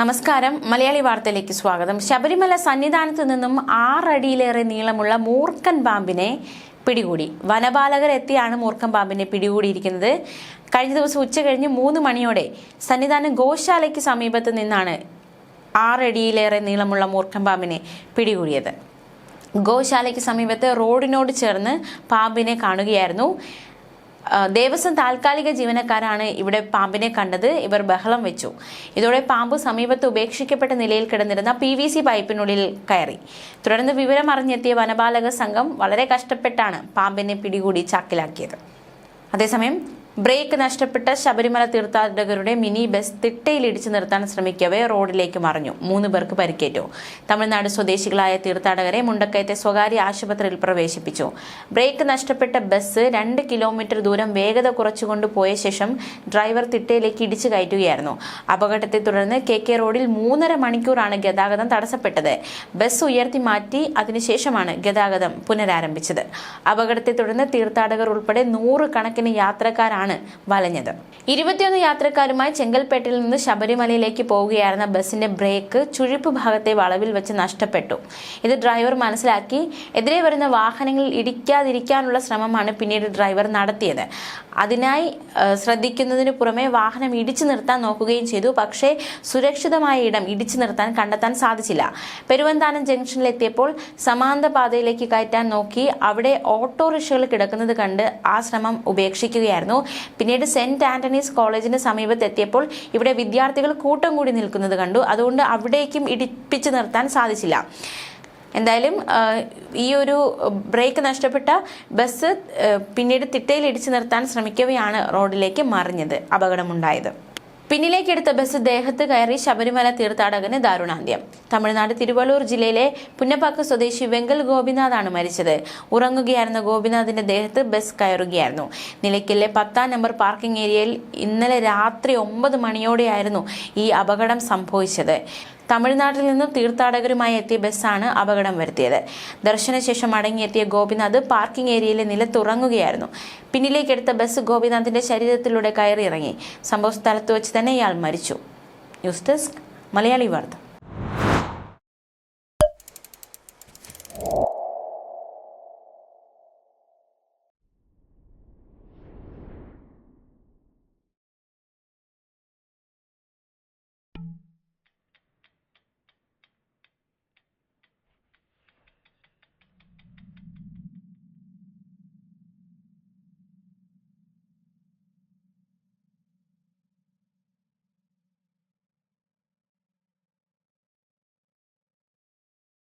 നമസ്കാരം. മലയാളി വാർത്തയിലേക്ക് സ്വാഗതം. ശബരിമല സന്നിധാനത്ത് നിന്നും ആറടിയിലേറെ നീളമുള്ള മൂർക്കൻ പാമ്പിനെ പിടികൂടി. വനപാലകർ എത്തിയാണ് മൂർക്കൻ പാമ്പിനെ പിടികൂടിയിരിക്കുന്നത്. കഴിഞ്ഞ ദിവസം ഉച്ച കഴിഞ്ഞ് മൂന്ന് മണിയോടെ സന്നിധാനം ഗോശാലയ്ക്ക് സമീപത്ത് നിന്നാണ് ആറടിയിലേറെ നീളമുള്ള മൂർക്കൻ പാമ്പിനെ പിടികൂടിയത്. ഗോശാലയ്ക്ക് സമീപത്ത് റോഡിനോട് ചേർന്ന് പാമ്പിനെ കാണുകയായിരുന്നു. ദേവസ്വം താൽക്കാലിക ജീവനക്കാരാണ് ഇവിടെ പാമ്പിനെ കണ്ടത്. ഇവർ ബഹളം വെച്ചു. ഇതോടെ പാമ്പ് സമീപത്ത് ഉപേക്ഷിക്കപ്പെട്ട നിലയിൽ കിടന്നിരുന്ന പി വി സി പൈപ്പിനുള്ളിൽ കയറി. തുടർന്ന് വിവരം അറിഞ്ഞെത്തിയ വനപാലക സംഘം വളരെ കഷ്ടപ്പെട്ടാണ് പാമ്പിനെ പിടികൂടി ചാക്കിലാക്കിയത്. അതേസമയം ബ്രേക്ക് നഷ്ടപ്പെട്ട ശബരിമല തീർത്ഥാടകരുടെ മിനി ബസ് തിട്ടയിൽ ഇടിച്ചു നിർത്താൻ ശ്രമിക്കവേ റോഡിലേക്ക് മറിഞ്ഞു. മൂന്ന് പേർക്ക് പരിക്കേറ്റു. തമിഴ്നാട് സ്വദേശികളായ തീർത്ഥാടകരെ മുണ്ടക്കയത്തെ സ്വകാര്യ ആശുപത്രിയിൽ പ്രവേശിപ്പിച്ചു. ബ്രേക്ക് നഷ്ടപ്പെട്ട ബസ് രണ്ട് കിലോമീറ്റർ ദൂരം വേഗത കുറച്ചുകൊണ്ട് പോയ ശേഷം ഡ്രൈവർ തിട്ടയിലേക്ക് ഇടിച്ചു കയറ്റുകയായിരുന്നു. അപകടത്തെ തുടർന്ന് കെ കെ റോഡിൽ മൂന്നര മണിക്കൂറാണ് ഗതാഗതം തടസ്സപ്പെട്ടത്. ബസ് ഉയർത്തി മാറ്റി അതിനുശേഷമാണ് ഗതാഗതം പുനരാരംഭിച്ചത്. അപകടത്തെ തുടർന്ന് തീർത്ഥാടകർ ഉൾപ്പെടെ നൂറുകണക്കിന് യാത്രക്കാരാണ് വലഞ്ഞത്. ഇരുപത്തിയൊന്ന് യാത്രക്കാരുമായി ചെങ്കൽപ്പേട്ടിൽ നിന്ന് ശബരിമലയിലേക്ക് പോവുകയായിരുന്ന ബസ്സിന്റെ ബ്രേക്ക് ചുഴിപ്പ് ഭാഗത്തെ വളവിൽ വെച്ച് നഷ്ടപ്പെട്ടു. ഇത് ഡ്രൈവർ മനസ്സിലാക്കി എതിരെ വരുന്ന വാഹനങ്ങളിൽ ഇടിക്കാതിരിക്കാനുള്ള ശ്രമമാണ് പിന്നീട് ഡ്രൈവർ നടത്തിയത്. അതിനായി ശ്രദ്ധിക്കുന്നതിന് പുറമെ വാഹനം ഇടിച്ചു നിർത്താൻ നോക്കുകയും ചെയ്തു. പക്ഷേ സുരക്ഷിതമായ ഇടം ഇടിച്ചു നിർത്താൻ കണ്ടെത്താൻ സാധിച്ചില്ല. പെരുവന്താനം ജംഗ്ഷനിലെത്തിയപ്പോൾ സമാന്ത പാതയിലേക്ക് കയറ്റാൻ നോക്കി. അവിടെ ഓട്ടോറിക്ഷകൾ കിടക്കുന്നത് കണ്ട് ആ ശ്രമം ഉപേക്ഷിക്കുകയായിരുന്നു. പിന്നീട് സെന്റ് ആന്റണീസ് കോളേജിന് സമീപത്തെത്തിയപ്പോൾ ഇവിടെ വിദ്യാർത്ഥികൾ കൂട്ടം കൂടി നിൽക്കുന്നത് കണ്ടു. അതുകൊണ്ട് അവിടേക്കും ഇടിപ്പിച്ചു നിർത്താൻ സാധിച്ചില്ല. എന്തായാലും ഈ ഒരു ബ്രേക്ക് നഷ്ടപ്പെട്ട ബസ് പിന്നീട് തിട്ടയിൽ ഇടിച്ചു നിർത്താൻ ശ്രമിക്കവെയാണ് റോഡിലേക്ക് മറിഞ്ഞത് അപകടമുണ്ടായത്. പിന്നിലേക്കെടുത്ത ബസ് ദേഹത്ത് കയറി ശബരിമല തീർത്ഥാടകന് ദാരുണാന്ത്യം. തമിഴ്നാട് തിരുവള്ളൂർ ജില്ലയിലെ പുന്നപ്പാക്ക സ്വദേശി വെങ്കൽ ഗോപിനാഥാണ് മരിച്ചത്. ഉറങ്ങുകയായിരുന്ന ഗോപിനാഥിന്റെ ദേഹത്ത് ബസ് കയറുകയായിരുന്നു. നിലയ്ക്കലിലെ പത്താം നമ്പർ പാർക്കിംഗ് ഏരിയയിൽ ഇന്നലെ രാത്രി ഒമ്പത് മണിയോടെയായിരുന്നു ഈ അപകടം സംഭവിച്ചത്. തമിഴ്നാട്ടിൽ നിന്നും തീർത്ഥാടകരുമായി എത്തിയ ബസ്സാണ് അപകടം വരുത്തിയത്. ദർശനശേഷം മടങ്ങിയെത്തിയ ഗോപിനാഥ് പാർക്കിംഗ് ഏരിയയിലെ നില തുറങ്ങുകയായിരുന്നു. പിന്നിലേക്കെടുത്ത ബസ് ഗോപിനാഥിന്റെ ശരീരത്തിലൂടെ കയറിയിറങ്ങി. സംഭവ സ്ഥലത്ത് വെച്ച് തന്നെ ഇയാൾ മരിച്ചു. ന്യൂസ് ഡെസ്ക് മലയാളി വാർത്ത.